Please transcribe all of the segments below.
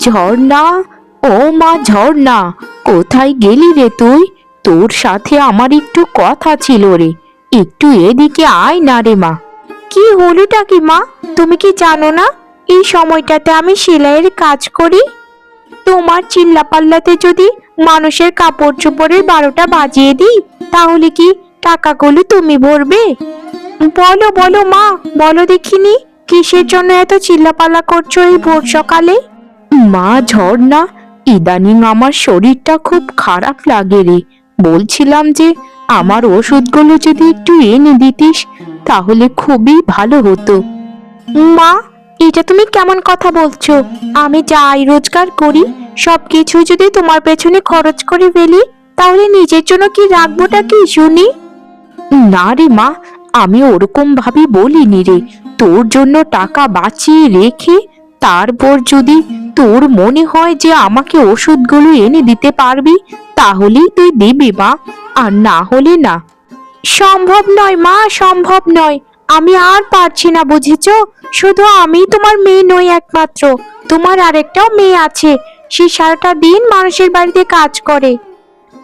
ঝর্ণা, ও মা ঝর্ণা, কোথায় গেলি রে তুই? তোর সাথে আমার একটু কথা ছিল রে। একটু এদিকে আয় না রে মা। কি হলোটা কি মা? তুমি কি জানো না? এই সময়টাতে আমি সেলাইয়ের কাজ করি। তোমার চিল্লাপাল্লাতে যদি মানুষের কাপড় চোপড়ের বারোটা বাজিয়ে দিই, তাহলে কি টাকাগুলো তুমি ভরবে? বলো বলো মা, বলো দেখিনি। কিসের জন্য এত চিল্লাপাল্লা করছ এই ভোর সকালে? মা, ঝর্ণা, ইদানিং আমার শরীরটা খুব খারাপ লাগে রে। বলছিলাম যে, আমার ওষুধগুলো যদি একটু এনে দিতিস, তাহলে খুবই ভালো হতো। মা, এটা তুমি কেমন কথা বলছো? আমি যা যাই রোজগার করি সবকিছু যদি তোমার পেছনে খরচ করে ফেলি, তাহলে নিজের জন্য কি রাখবোটা কি শুনি? না রে মা, আমি ওরকম ভাবে বলিনি রে। তোর জন্য টাকা বাঁচিয়ে রেখে তারপর যদি তোর মনে হয় যে আমাকে ওষুধগুলো এনে দিতে পারবি, তাহলেই তুই দিবি মা, আর না হলে না। সম্ভব নয় মা, সম্ভব নয়। আমি আর পারছি না, বুঝেছ? শুধু আমি তোমার মেয়ে নই একমাত্র, তোমার আরেকটাও মেয়ে আছে। সে সারাটা দিন মানুষের বাড়িতে কাজ করে।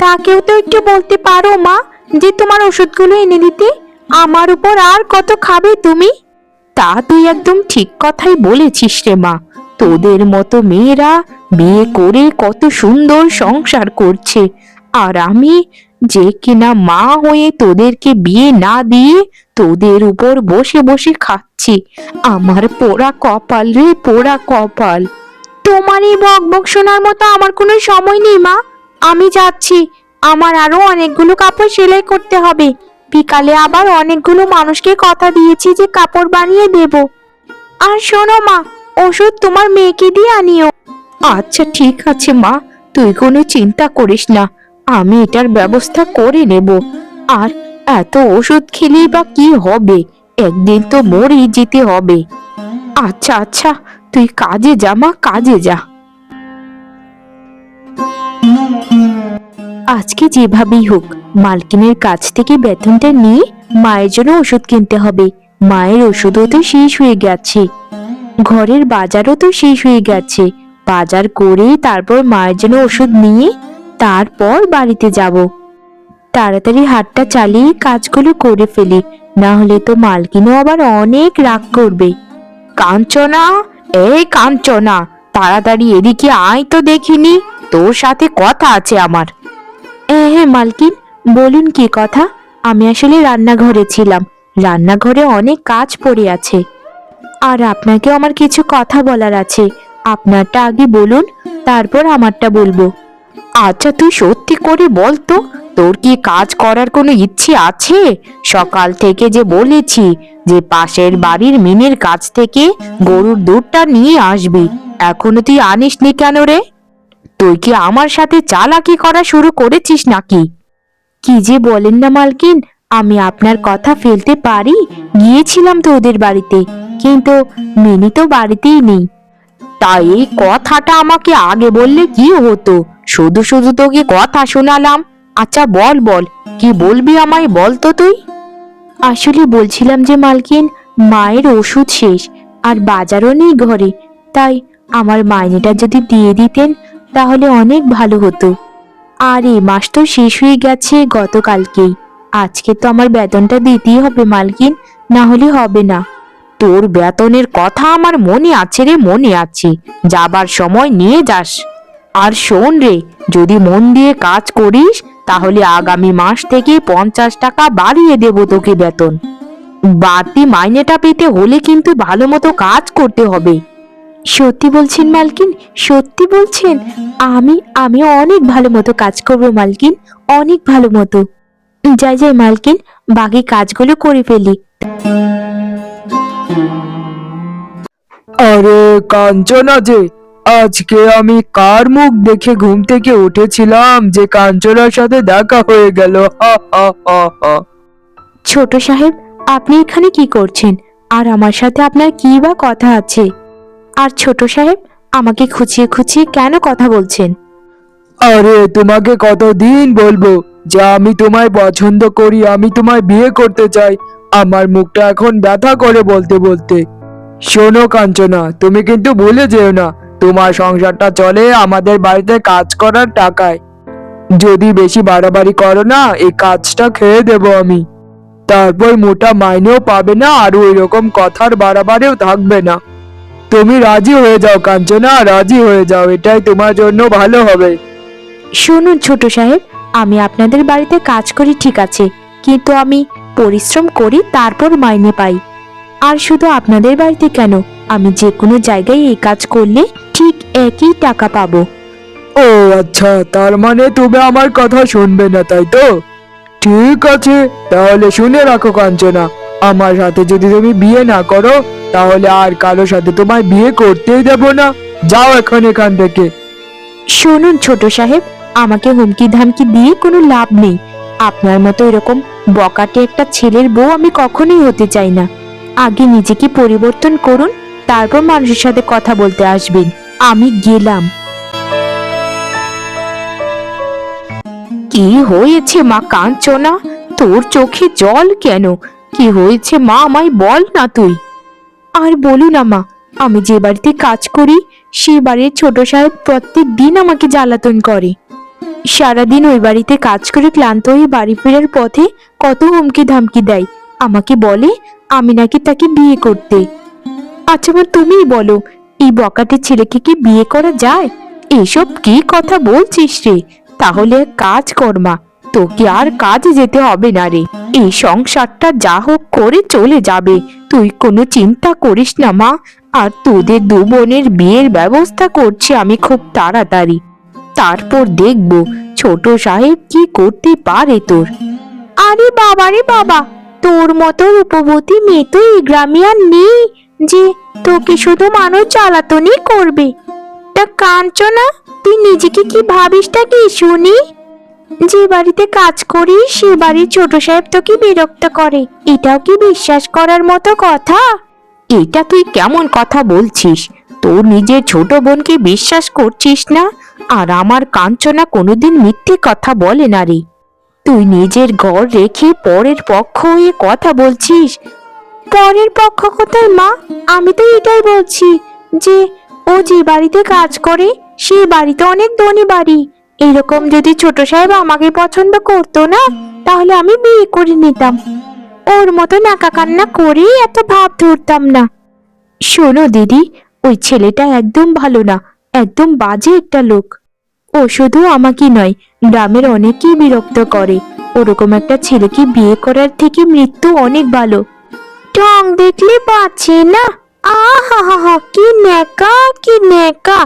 তাকেও তো একটু বলতে পারো মা, যে তোমার ওষুধগুলো এনে দিতে, আমার উপর আর কত খাবে তুমি? তা তুই একদম ঠিক কথাই বলেছিস রে মা। তোদের মতো মেয়েরা বিয়ে করে কত সুন্দর সংসার করছে। আর আমি যে কিনা মা হয়ে তোদেরকে বিয়ে না দিয়ে তোদের উপর বসে বসে খাচ্ছি। আমার পোড়া কপাল রে, পোড়া কপাল। তোমার এই বক বক শোনার মতো আমার কোনো সময় নেই মা। আমি যাচ্ছি। আমার আরও অনেকগুলো কাপড় সেলাই করতে হবে। বিকালে আবার অনেকগুলো মানুষকে কথা দিয়েছি যে কাপড় বানিয়ে দেব। আর শোনো মা, ওষুধ তোমার মেয়েকে দিয়ে আনিও। আচ্ছা ঠিক আছে মা, তুই কোনো চিন্তা করিস না, আমি এটার ব্যবস্থা করে নেব। আর এত ওষুধ খেলেই বা কি হবে? একদিন তো মরেই যেতে হবে। আচ্ছা আচ্ছা তুই কাজে যা মা, কাজে যা। আজকে যেভাবেই হোক, মালকিনের কাছ থেকে বেতনটা নিয়ে মায়ের জন্য ওষুধ কিনতে হবে। মায়ের ওষুধও তো শেষ হয়ে গেছে। ঘরের বাজারও তো শেষ হয়ে গেছে। বাজার করে তারপর মায়ের জন্য ওষুধ নিয়ে তারপর বাড়িতে যাব। তাড়াতাড়ি হাটটা চালিয়ে কাজগুলো করে ফেলি। না হলে তো মালকিনও আবার অনেক রাগ করবে। কাঞ্চনা এই কাঞ্চনা, তাড়াতাড়ি এদিকে আয় তো দেখিনি। তোর সাথে কথা আছে আমার। হ্যাঁ হ্যাঁ মালকিন, বলুন কি কথা? আমি আসলে রান্নাঘরে ছিলাম। রান্নাঘরে অনেক কাজ পড়ে আছে। আর আপনাকে আমার কিছু কথা বলার আছে। আপনারটা আগে বলুন, তারপর আমারটা বলব। আচ্ছা তুই সত্যি করে বল তো, তোর কি কাজ করার কোনো ইচ্ছে আছে? সকাল থেকে যে বলেছি যে পাশের বাড়ির মিনের কাছ থেকে গরুর দুধটা নিয়ে আসবি, এখনও তুই আনিসনি কেন রে? তুই কি আমার সাথে চালাকি করা শুরু করেছিস নাকি? কি যে বলেন না মালকিন, আমি আপনার কথা ফেলতে পারি? গিয়েছিলাম তো ওদের বাড়িতে, কিন্তু মিনি তো বাড়িতেই নেই। তাই এই কথাটা আমাকে আগে বললে কি হতো? শুধু শুধু তোকে কথা শোনালাম। আচ্ছা বল বল, কি বলবি আমায় বল তো তুই? আসলে বলছিলাম যে মালকিন, মায়ের ওষুধ শেষ, আর বাজারও নেই ঘরে। তাই আমার মাইনেটা যদি দিয়ে দিতেন তাহলে অনেক ভালো হতো। আর এই মাস তো শেষ হয়ে গেছে গতকালকেই। আজকে তো আমার বেতনটা দিতেই হবে, মালকিন। না হলে হবে না। তোর বেতনের কথা আমার মনে আছে রে, মনে আছে। যাবার সময় নিয়ে যাস। আর শোন রে, যদি মন দিয়ে কাজ করিস, তাহলে আগামী মাস থেকে পঞ্চাশ টাকা বাড়িয়ে দেবো তোকে বেতন। বাড়তি মাইনেটা পেতে হলে কিন্তু ভালো মতো কাজ করতে হবে। সত্যি বলছেন মালকিন? সত্যি বলছেন? আমি আমি অনেক ভালো মতো কাজ করব মালকিন অনেক ভালো মতো। যাই যাই মালকিন বাকি কাজগুলো করে ফেলি। আরে কাঞ্চনা যে আজকে আমি কার মুখ দেখে ঘুম থেকে উঠেছিলাম যে কাঞ্চনার সাথে দেখা হয়ে গেল? ছোট সাহেব আপনি এখানে কি করছেন? আর আমার সাথে আপনার কি বা কথা আছে? আর ছোট সাহেব, আমাকে খুঁচিয়ে খুঁচিয়ে কেন কথা বলছেন? আরে, তোমাকে কতদিন বলব যে আমি তোমায় পছন্দ করি, আমি তোমায় বিয়ে করতে চাই। আমার মুখটা এখন ব্যথা করে বলতে বলতে। শোনো কাঞ্চনা, তুমি কিন্তু ভুলে যেও না, তোমার সংসারটা চলে আমাদের বাড়িতে কাজ করার টাকায়। যদি বেশি বাড়াবাড়ি করো না, এই কাজটা খেয়ে দেব আমি। তারপর মোটা মাইনেও পাবে না আর ওই রকম কথার বাড়াবাড়িও থাকবে না। তুমি রাজি হয়ে যাও কাঞ্চনা রাজি হয়ে যাও এটাই তোমার জন্য ভালো হবে। শুনুন ছোট সাহেব আমি আপনাদের বাড়িতে কাজ করি ঠিক আছে কিন্তু আমি পরিশ্রম করি তারপর মাইনে পাই। আর শুধু আপনাদের বাড়িতে কেন? আমি যে কোনো জায়গায় এই কাজ করলে ঠিক একই টাকা পাবো। ও আচ্ছা তার মানে তুমি আমার কথা শুনবে না তাই তো? ঠিক আছে তাহলে শুনে রাখো কাঞ্চনা। আমার সাথে যদি তুমি বিয়ে না করো, তাহলে আর কারোর সাথে তোমায় বিয়ে করতেই দেব না। যাও এখন এখান থেকে। শুনুন ছোট সাহেব, আমাকে হুমকি ধামকি দিয়ে কোনো লাভ নেই। আপনার মতো এরকম বকাটে একটা ছেলের বউ আমি কখনোই হতে চাই না। আগে নিজেকে পরিবর্তন করুন, তারপর মানুষের সাথে কথা বলতে আসবেন। আমি গেলাম। কি হয়েছে মা কাঞ্চনা তোর চোখে জল কেন? কি হয়েছে মা আমায় বল না তুই। আর বলু না মা, আমি যে বাড়িতে কাজ করি, সে বাড়ির ছোট সাহেব প্রত্যেক দিন আমাকে জ্বালাতন করে। সারাদিন ওই বাড়িতে কাজ করে ক্লান্ত হয়ে বাড়ি ফেরার পথে কত হুমকি ধামকি দেয়। আমাকে বলে, আমি নাকি তাকে বিয়ে করতে। আচ্ছা মা, তুমিই বলো, এই বকাটে ছেলেকে কি বিয়ে করা যায়? এসব কি কথা বলছিস রে? তাহলে কাজ কর মা তোকে আর কাজে যেতে হবে না রে। এই সংসারটা যা হোক করে চলে যাবে। তুই কোনো চিন্তা করিস না, মা। আর তোদের দু বোনের বিয়ের ব্যবস্থা করছি আমি খুব তাড়াতাড়ি। তারপর দেখব ছোট সাহেব কি করতে পারে তোর। আরে বাবা রে বাবা, তোর মতো রূপবতী মেয়ে তো এই গ্রামে আর নেই যে তোকে শুধু মানুষ জ্বালাতনই করবে। তা কাঞ্চনা, তুই নিজেকে কি ভাবিসটা কি শুনি? যে বাড়িতে কাজ করি সে বাড়ির ছোট সাহেব তোকে বিরক্ত করে। এটাও কি বিশ্বাস করার মতো কথা? এটা তুই কেমন কথা বলছিস? তোর নিজের ছোট বোনকে বিশ্বাস করছিস না? আর আমার কাঞ্চনা কোনোদিন মিথ্যে কথা বলে না রে। তুই নিজের ঘর রেখে পরের পক্ষ হয়ে কথা বলছিস? পরের পক্ষ কোথায় মা? আমি তো এটাই বলছি যে ও যে বাড়িতে কাজ করে সে বাড়িতে অনেক ধনী বাড়ি। এরকম যদি ছোট সাহেব আমাকে পছন্দ করতো না, তাহলে আমি বিয়ে করে নিতাম। ওর মতো নাকা কান্না করে এত ভাব ধরতাম না। শোনো দিদি, ওই ছেলেটা একদম ভালো না, একদম বাজে একটা লোক। ও শুধু আমাকে নয়, গ্রামের অনেকেই বিরক্ত করে। ওরকম একটা ছেলেকে বিয়ে করার থেকে মৃত্যু অনেক ভালো। টং দেখলে বাঁচে না। আহা হা হা কি নেকা কি নেকা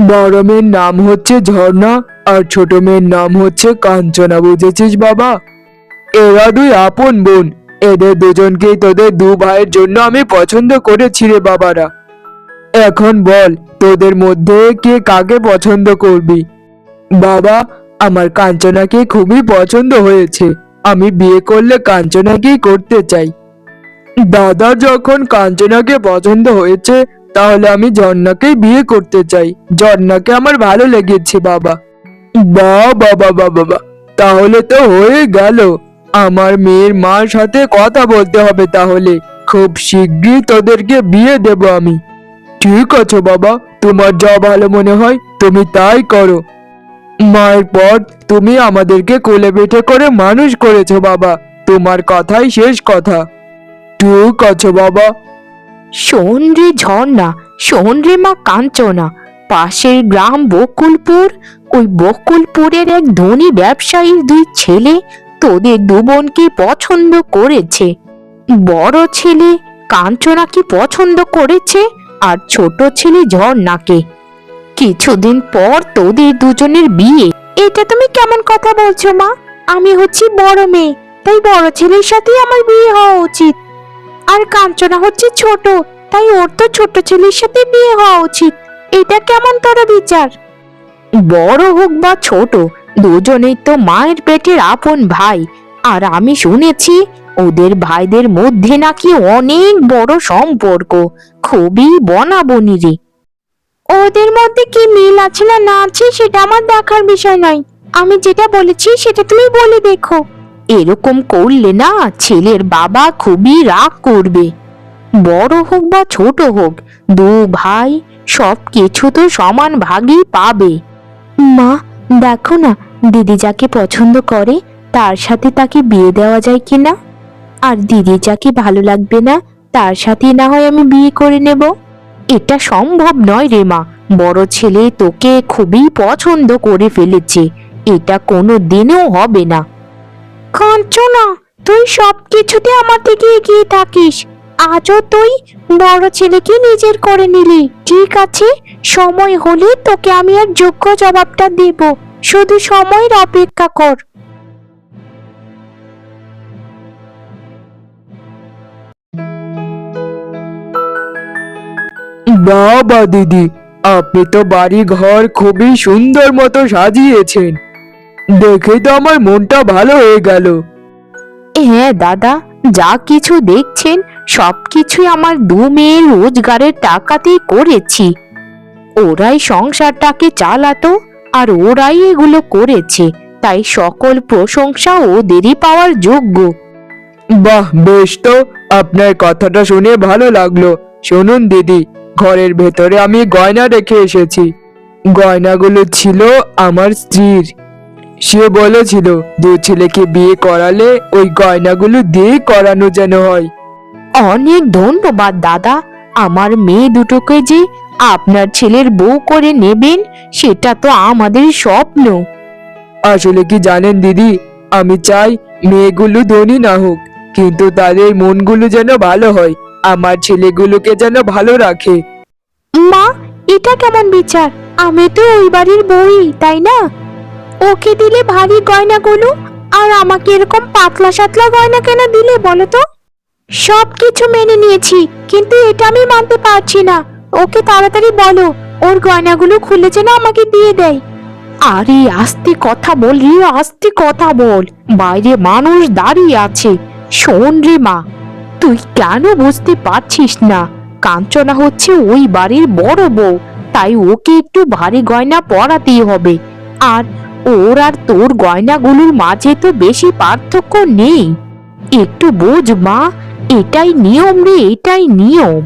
বড় মেয়ের নাম হচ্ছে ঝর্ণা আর ছোট মেয়ের নাম হচ্ছে কাঞ্চনা, বুঝেছিস বাবা? এরা দুই আপন বোন। এদের দুজনকেই তোদের দু ভাইয়ের জন্য আমি পছন্দ করেছি রে বাবারা। এখন বল, তোদের মধ্যে কে কাকে পছন্দ করবি? বাবা, আমার কাঞ্চনাকে খুবই পছন্দ হয়েছে। আমি বিয়ে করলে কাঞ্চনাকেই করতে চাই। দাদা যখন কাঞ্চনাকে পছন্দ হয়েছে তাহলে আমি ঝর্ণাকেই বিয়ে করতে চাই। ঝর্ণাকে আমার ভালো লেগেছে, বাবা। বা বাবা বাবা বা তাহলে তো হয়ে গেল। আমার মেয়ের মার সাথে কথা বলতে হবে তাহলে। খুব শীঘ্রই তোদেরকে বিয়ে দেব আমি। ঠিক আছে, বাবা। তোমার যা ভালো মনে হয়, তুমি তাই করো। মায়ের পর তুমি আমাদেরকে কোলে পিঠে করে মানুষ করেছ, বাবা। তোমার কথাই শেষ কথা। ঠিক আছে, বাবা। শোন রে ঝর্ণা শোন রে মা কাঞ্চনা। পাশের গ্রাম বকুলপুর, ওই বকুলপুরের এক ধনী ব্যবসায়ীর দুই ছেলে তোদের দু বোনকে পছন্দ করেছে। বড় ছেলে কাঞ্চনাকে পছন্দ করেছে আর ছোট ছেলে ঝর্ণাকে। কিছুদিন পর তোদের দুজনের বিয়ে। এটা তুমি কেমন কথা বলছো মা? আমি হচ্ছি বড় মেয়ে, তাই বড় ছেলের সাথেই আমার বিয়ে হওয়া উচিত। আর কাঞ্চনা হচ্ছে ছোট তাই ওর তো ছোট ছেলের সাথে বিয়ে হওয়া উচিত। এটা কেমন তোর বিচার? বড় হোক বা ছোট দুজনেই তো মায়ের পেটের আপন ভাই। আর আমি শুনেছি ওদের ভাইদের মধ্যে নাকি অনেক বড় সম্পর্ক খুবই বনাবনি রে। ওদের মধ্যে কি মিল আছে না না আছে সেটা আমার দেখার বিষয় নয়। আমি যেটা বলেছি সেটা তুমি বলে দেখো। এরকম করলে না ছেলের বাবা খুবই রাগ করবে। বড় হোক বা ছোট হোক, দু ভাই সব কিছু তো সমান ভাগই পাবে। মা, দেখো না, দিদি যাকে পছন্দ করে, তার সাথে তাকে বিয়ে দেওয়া যায় কি না? আর দিদি যাকে ভালো লাগবে না, তার সাথে না হয় আমি বিয়ে করে নেব। এটা সম্ভব নয় রে মা, বড় ছেলে তোকে খুবই পছন্দ করে ফেলেছে, এটা কোনো দিনও হবে না। কাঞ্চনা তুই সব কিছুতে আমার থেকে এগিয়ে থাকিস। আজও তুই বড় ছেলেকে নিজের করে নিলি। ঠিক আছে, সময় হলে তোকে আমি আর যোগ্য জবাবটা দেব। শুধু সময়ের অপেক্ষা কর। বাবা দিদি, আপনি তো বাড়ি ঘর খুবই সুন্দর মতো সাজিয়েছেন। দেখে তো আমার মনটা ভালো হয়ে গেল। হ্যাঁ দাদা যা কিছু দেখছেন সবকিছুই আমার দু মেয়ের রোজগারের টাকাতেই করেছি। ওরাই সংসারটাকে চালাতো আর ওরাই এগুলো করেছে তাই সকল প্রশংসা ওদেরই পাওয়ার যোগ্য। বাহ বেশ তো। আপনার কথাটা শুনে ভালো লাগল। শুনুন দিদি ঘরের ভেতরে আমি গয়না রেখে এসেছি। গয়নাগুলো ছিল আমার স্ত্রীর। সে বলেছিল দু ছেলেকে বিয়ে করালে ওই গয়নাগুলো দিয়ে করানো যেন হয়। অনেক ধন্যবাদ দাদা। আমার মেয়ে দুটোকে যে আপনার ছেলের বউ করে নেবেন সেটা তো আমাদের স্বপ্ন। আসলে কি জানেন দিদি আমি চাই মেয়েগুলো ধনী না হোক কিন্তু তাদের মনগুলো যেন ভালো হয় আমার ছেলেগুলোকে যেন ভালো রাখে। মা এটা কেমন বিচার? আমি তো ওই বাড়ির বই তাই না? ওকে দিলে ভারী গয়নাগুলো আর আমাকে এরকম পাতলা সাতলা গয়না কেন দিলে বলো তো? সব কিছু মেনে নিয়েছি, কিন্তু এটা আমি মানতে পারছি না। ওকে তাড়াতাড়ি বলো, ওর গয়নাগুলো খুলে যেন আমাকে দিয়ে দেয়। আরে, আস্তে কথা বল রে, আস্তে কথা বল। বাইরে মানুষ দাঁড়িয়ে আছে। শোন রে মা, তুই কেন বুঝতে পারছিস না? কাঞ্চনা হচ্ছে ওই বাড়ির বড় বউ, তাই ওকে একটু ভারী গয়না পরাতেই হবে। আর ওর আর তোর গয়নাগুলোর মাঝে তো বেশি পার্থক্য নেই। একটু বোঝ, মা, এটাই নিয়ম রে, এটাই নিয়ম।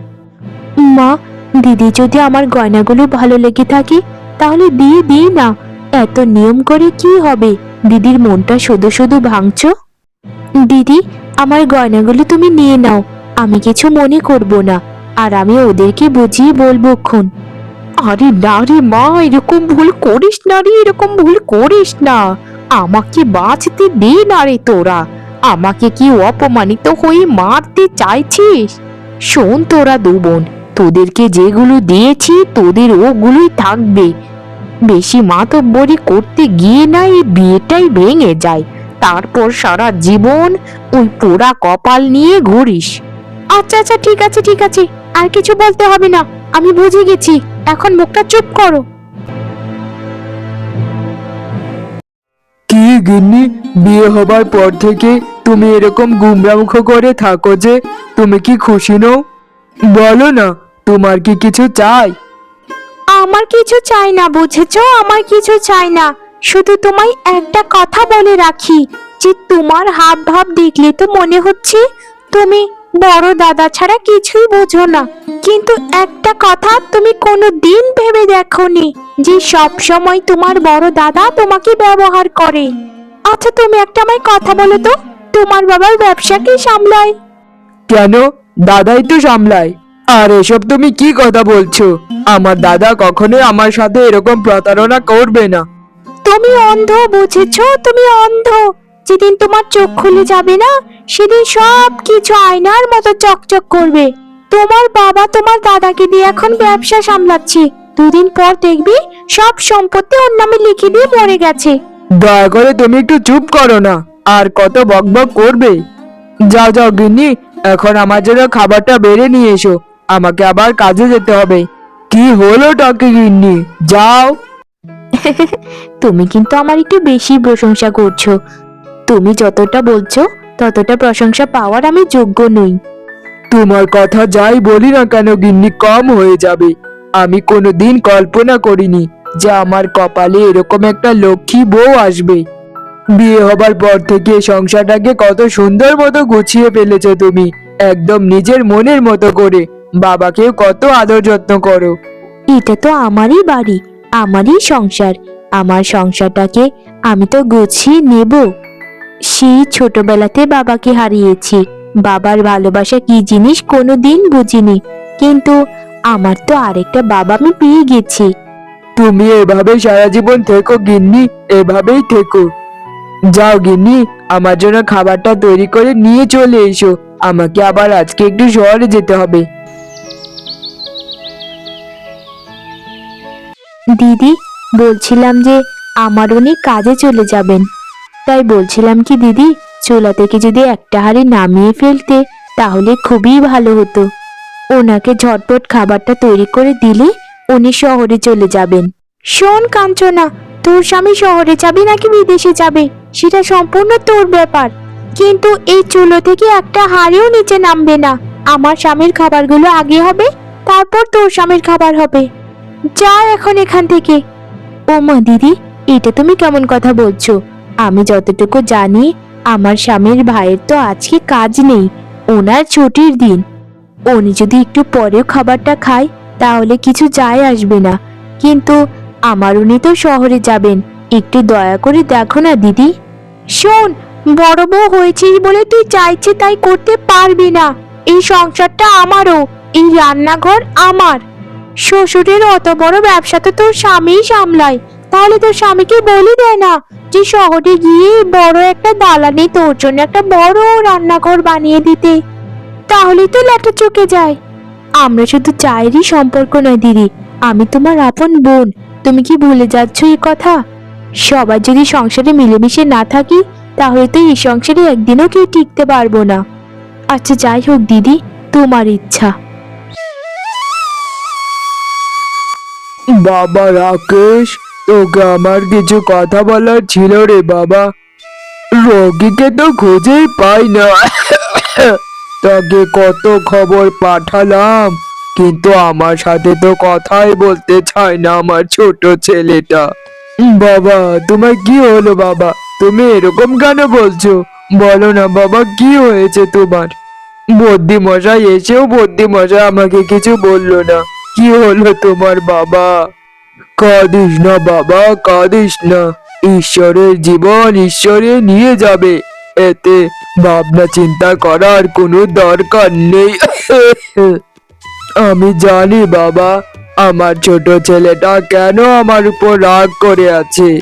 মা, দিদি যদি আমার গয়নাগুলো ভালো লেগে থাকে, তাহলে দিয়ে দিই না। এত নিয়ম করে কি হবে? দিদির মনটা শুধু শুধু ভাঙছো? দিদি, আমার গয়নাগুলো তুমি নিয়ে নাও। আমি কিছু মনে করব না। আর আমি ওদেরকে বুঝিয়ে বলব ক্ষণ আরে না রে মা, এরকম ভুল করিস না রে, এরকম ভুল করিস না। আমাকে বাঁচতে দে না রে তোরা। আমাকে কি অপমানিত হয়ে মারতে চাইছিস? শোন তোরা দু বোন, তোদেরকে যেগুলো দিয়েছি, তোদের ওগুলোই থাকবে। বেশি মাতব্বরি করতে গিয়ে না এই বিয়েটাই ভেঙে যায়। তারপর সারা জীবন ওই পোড়া কপাল নিয়ে ঘুরিস। আচ্ছা আচ্ছা ঠিক আছে ঠিক আছে, আর কিছু বলতে হবে না, আমি বুঝে গেছি। এখন মুখটা চুপ করো। কি গিন্নি বিয়ে হবার পর থেকে তুমি এরকম গুমরামুখ করে থাকো যে তুমি কি খুশি নও? বলো না তোমার কি কিছু চাই? আমার কিছু চাই না বুঝেছ? আমার কিছু চাই না। শুধু তোমায় একটা কথা বলে রাখি যে তোমার হাব ভাব দেখলে তো মনে হচ্ছে তুমি বড় দাদা ছাড়া কিছুই বোঝো না। কিন্তু একটা কথা তুমি কোনো দিন ভেবে দেখোনি যে সব সময় তোমার বড় দাদা তোমাকে ব্যবহার করে। আচ্ছা তুমি একটা আমায় কথা বলো তো তোমার বাবার ব্যবসা কি সামলায়? কেন? দাদাই তো সামলায়। আর এসব তুমি কি কথা বলছো? আমার দাদা কখনো আমার সাথে এরকম প্রতারণা করবে না। তুমি অন্ধ বুঝেছ? তুমি অন্ধ। যেদিন তোমার চোখ খুলে যাবে না সেদিন সব কিছু আয়নার মতো চকচক করবে। তোমার বাবা তোমার দাদাকে দিয়ে এখন ব্যবসা সামলাচ্ছে। দুদিন পর দেখবি সব সম্পত্তি ওর নামে লিখে দিয়ে মরে গেছে। দয়া করে তুমি একটু চুপ করো না আর কত বকবক করবে। যাও যাও গিন্নি এখন আমার জন্য খাবারটা বেড়ে নিয়ে এসো আমাকে আবার কাজে যেতে হবে। কি হলো টাকে গিন্নি? যাও। তুমি কিন্তু আমার একটু বেশি প্রশংসা করছ। তুমি যতটা বলছো ততটা প্রশংসা পাওয়ার আমি যোগ্য নই। তোমার কথা যাই বলি না কেন, গিন্নি, কম হয়ে যাবে। আমি কোনোদিন কল্পনা করিনি যে আমার কপালে এরকম একটা লক্ষ্মী বউ আসবে। বিয়ে হবার পর থেকে সংসারটাকে কত সুন্দর মতো গুছিয়ে ফেলেছো তুমি, একদম নিজের মনের মতো করে। বাবাকেও কত আদর যত্ন করো। এটা তো আমারই বাড়ি, আমারই সংসার। আমার সংসারটাকে আমি তো গুছিয়ে নেব। সেই ছোটবেলাতে বাবাকে হারিয়েছি। বাবার ভালোবাসা কি জিনিস কোনো দিন বুঝিনি। কিন্তু আমার তো আরেকটা বাবা আমি পেয়ে গেছি। তুমি এভাবে সারা জীবন থেকো গিন্নি এভাবেই থেকো। যাও গিন্নি আমার জন্য খাবারটা তৈরি করে নিয়ে চলে এসো। আমাকে আবার আজকে একটু শহরে যেতে হবে। দিদি বলছিলাম যে আমার উনি কাজে চলে যাবেন। তাই বলছিলাম কি দিদি? চুলা থেকে যদি একটা হাঁড়ি নামিয়ে ফেলতে, তাহলে খুবই ভালো হতো। ওনাকে ঝটপট খাবারটা তৈরি করে দিলে উনি শহরে চলে যাবেন। শোন কাঞ্চনা, তোর স্বামী শহরে যাবে নাকি বিদেশে যাবে? সেটা সম্পূর্ণ তোর ব্যাপার। কিন্তু এই চুলো থেকে একটা হাড়িও নিচে নামবে না। আমার স্বামীর খাবারগুলো আগে হবে, তারপর তোর স্বামীর খাবার হবে। যা এখন এখান থেকে। ও মা দিদি, এটা তুমি কেমন কথা বলছো? আমি যতটুকু জানি আমার স্বামীর ভাইয়ের তো আজকে কাজ নেই, ওনার ছুটির দিন। উনি যদি একটু পরেও খাবারটা খায়, তাহলে কিছু যায় আসবে না। কিন্তু আমার উনি তো শহরে যাবেন, একটু দয়া করে দেখো না, দিদি। শোন, বড় বউ হয়েছিস বলে তুই চাইছে তাই করতে পারবি না। এই সংসারটা আমারও, এই রান্নাঘর আমার। শ্বশুরের অত বড় ব্যবসা তো তোর স্বামীই সামলায়, তাহলে তোর স্বামীকে বলি দেয় না। যে শহরে গিয়ে বড় একটা দালানে তোর জন্য একটা বড় রান্নাঘর বানিয়ে দিতে তাহলেই তো লেটা চুকে যায়। আমরা শুধু চায়েরই সম্পর্ক নয়, দিদি। আমি তোমার আপন বোন। তুমি কি ভুলে যাচ্ছ এই কথা? সবাই যদি সংসারে মিলেমিশে না থাকি, তাহলে তো এই সংসারে একদিনও কেউ টিকতে পারব না। আচ্ছা যাই হোক, দিদি, তোমার ইচ্ছা। বাবা রাকেশ তোকে আমার কিছু কথা বলার ছিল রে বাবা। রোগীকে তো খুঁজেই পাই না। তাকে কত খবর পাঠালাম, কিন্তু আমার সাথে তো কথাই বলতে চায় না আমার ছোট ছেলেটা। বাবা, তোমার কি হলো বাবা? তুমি এরকম কেন বলছো? বলো না বাবা, কি হয়েছে তোমার? বদ্যি মশাই এসেও বদ্যি মশাই আমাকে কিছু বলল না। কি হলো তোমার বাবা? কাঁদিস না বাবা, কাঁদিস না। ঈশ্বরের জীবন ঈশ্বরে নিয়ে যাবে। এতে ভাবনা চিন্তা করার কোনো দরকার নেই। আমি জানি বাবা, আমার ছোট ছেলেটা কেন আমার উপর রাগ করে আছে।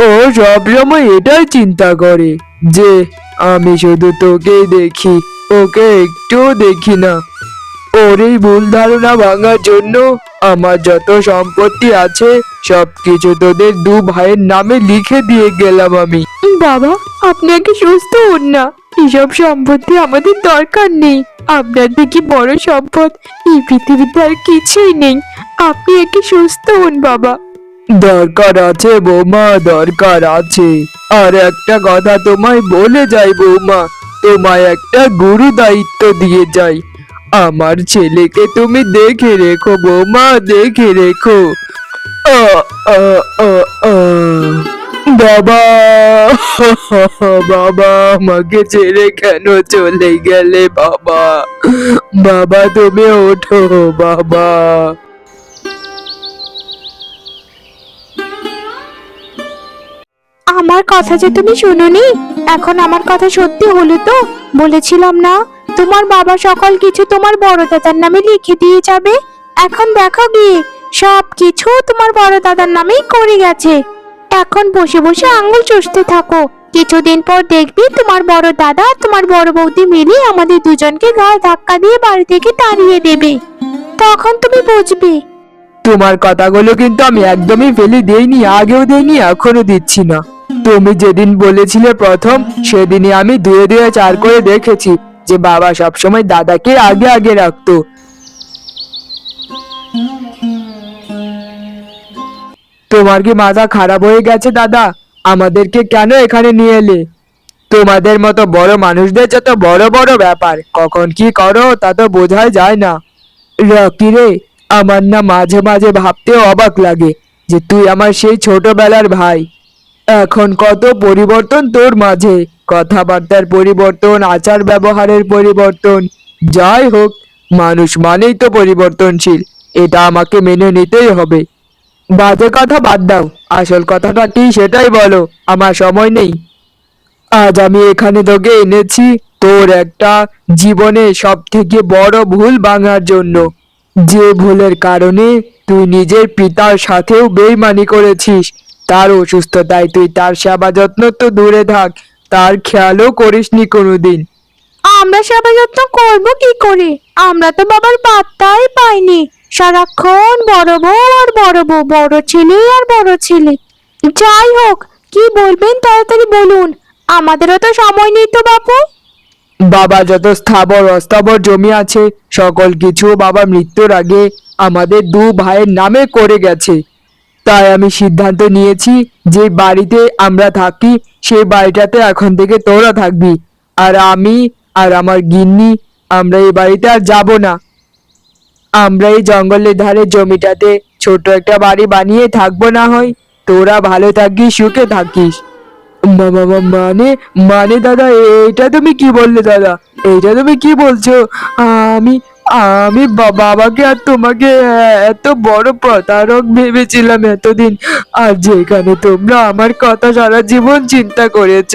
ও সবসময় এটাই চিন্তা করে যে, আমি শুধু তোকেই দেখি, ওকে একটুও দেখি না। ওর এই ভুল ধারণা ভাঙার জন্য আমার যত সম্পত্তি আছে সবকিছু তোদের দু ভাইয়ের নামে লিখে দিয়ে গেলাম আমি। বাবা আপনাকে সুস্থ হন না। এসব সম্পত্তি আমাদের দরকার নেই। আপনার থেকে বড় সম্পদ এই পৃথিবীতে আর কিছুই নেই। আপনি একে সুস্থ হন বাবা। দরকার আছে বৌমা দরকার আছে। আর একটা কথা তোমায় বলে যাই বৌমা। তোমায় একটা গুরু দায়িত্ব দিয়ে যাই। আমার ছেলেকে তুমি দেখে রেখো, বৌমা, দেখে রেখো। বাবা বাবা, আমাকে ছেড়ে কেন চলে গেলে বাবা? বাবা, তুমি ওঠো, বাবা। আমার কথা যে তুমি শুনোনি? এখন আমার কথা সত্যি হলো তো? বলেছিলাম না। তোমার বাবা সকল কিছু তোমার বড় দাদার নামে লিখে দিয়ে যাবে। এখন দেখো গিয়ে সব কিছু তোমার বড় দাদার নামেই করে গেছে। এখন বসে বসে আঙুল চষতে থাকো। কিছুদিন পর দেখবি তোমার বড় দাদা তোমার বড় বৌদি মিলে আমাদের দুজনকে গায়ে ধাক্কা দিয়ে বাড়ি থেকে তাড়িয়ে দেবে। তখন তুমি বুঝবে। তোমার কথাগুলো কিন্তু আমি একদমই ফেলে দেইনি, আগেও দেইনি এখনও দিচ্ছি না। তুমি যেদিন বলেছিলে প্রথম, সেদিনই আমি ধুয়ে ধুয়ে চার করে দেখেছি যে বাবা সবসময় দাদাকে আগে আগে রাখতো। তোমার কি মাথা খারাপ হয়ে গেছে দাদা? আমাদেরকে কেন এখানে নিয়ে এলে? তোমাদের মতো বড় মানুষদের যত বড় বড় ব্যাপার, কখন কি করো তা তো বোঝাই যায় না। রকি রে, আমার না মাঝে মাঝে ভাবতে অবাক লাগে যে তুই আমার সেই ছোটবেলার ভাই। এখন কত পরিবর্তন তোর মাঝে? কথাবার্তার পরিবর্তন, আচার ব্যবহারের পরিবর্তন, যাই হোক, মানুষ মানেই তো পরিবর্তনশীল, এটা আমাকে মেনে নিতেই হবে। বাজে কথা বাদ দাও, আসল কথাটা কি সেটাই বলো, আমার সময় নেই। আজ আমি এখানে তোকে এনেছি তোর একটা জীবনে সব থেকে বড় ভুল ভাঙার জন্য। যে ভুলের কারণে তুই নিজের পিতার সাথেও বেইমানি করেছিস তার অসুস্থতায় তুই তার সেবা যত্ন তো দূরে থাক তার খেয়ালও করিসনি কোনোদিন। আমরা সেবা যত্ন করব কি করে? আমরা তো বাবার পাত্তাই পাইনি। সারাক্ষণ বড় বউ আর বড় বউ বড় ছেলে আর বড় ছেলে। যাই হোক কি বলবেন তাড়াতাড়ি বলুন। আমাদেরও তো সময় নেই তো বাপু। বাবা যত স্থাবর অস্থাবর জমি আছে সকল কিছু বাবা মৃত্যুর আগে আমাদের দু ভাইয়ের নামে করে গেছে। তাই আমি সিদ্ধান্ত নিয়েছি যে বাড়িতে আমরা থাকি সেই বাড়িটাতে এখন থেকে তোরা থাকবি। আর আমি আর আমার গিন্নি, আমরা এই বাড়িতে আর যাব না। আমরা এই জঙ্গলের ধারে জমিটাতে ছোট একটা বাড়ি বানিয়ে থাকব না হয়, তোরা ভালো থাকিস, সুখে থাকিস। মানে মানে দাদা এটা তুমি কি বললে দাদা? এটা তুমি কি বলছো? আমি আমি বাবাকে আর তোমাকে এত বড় প্রতারক ভেবেছিলাম এতদিন। আর যেখানে তোমরা আমার কথা সারা জীবন চিন্তা করেছ।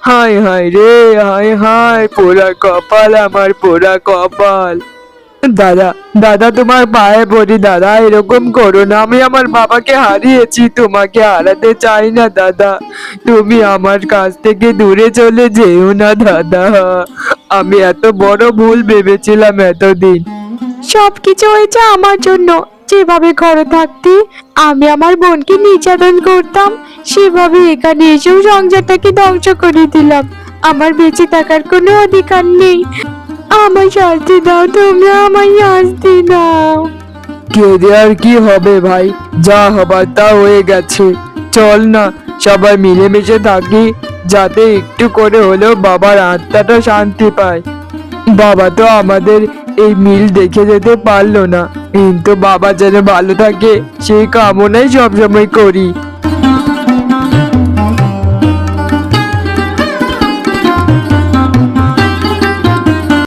হায় হায় রে, হায় হায়, পোড়া কপাল আমার, পোড়া কপাল। দাদা দাদা, তোমার পায়ে পড়ি দাদা, এরকম করো না। আমি আমার বাবাকে হারিয়েছি, তোমাকে হারাতে চাই না, দাদা। তুমি আমার কাছ থেকে দূরে চলে যেও না, দাদা। আমি এত বড় ভুল ভেবেছিলাম এতদিন। সব কিছু হয়েছে আমার জন্য। যেভাবে ঘরে থাকতে, আমি আমার বোনকে নির্যাতন করতাম, সেভাবে এখানে এসেও সংসারটাকে ধ্বংস করে দিলাম। আমার বেঁচে থাকার কোনো অধিকার নেই। আমার শাস্তি দাও তোমরা আমার শাস্তি দাও। কেঁদে আর কি হবে ভাই? যা হবার তা হয়ে গেছে। চল না, সবাই মিলেমিশে থাকি, যাতে একটু করে হলেও বাবার আত্মাটা শান্তি পায়। বাবা তো আমাদের এই মিল দেখে যেতে পারল না। কিন্তু বাবা যেন ভালো থাকে, সেই কামনাই সবসময় করি।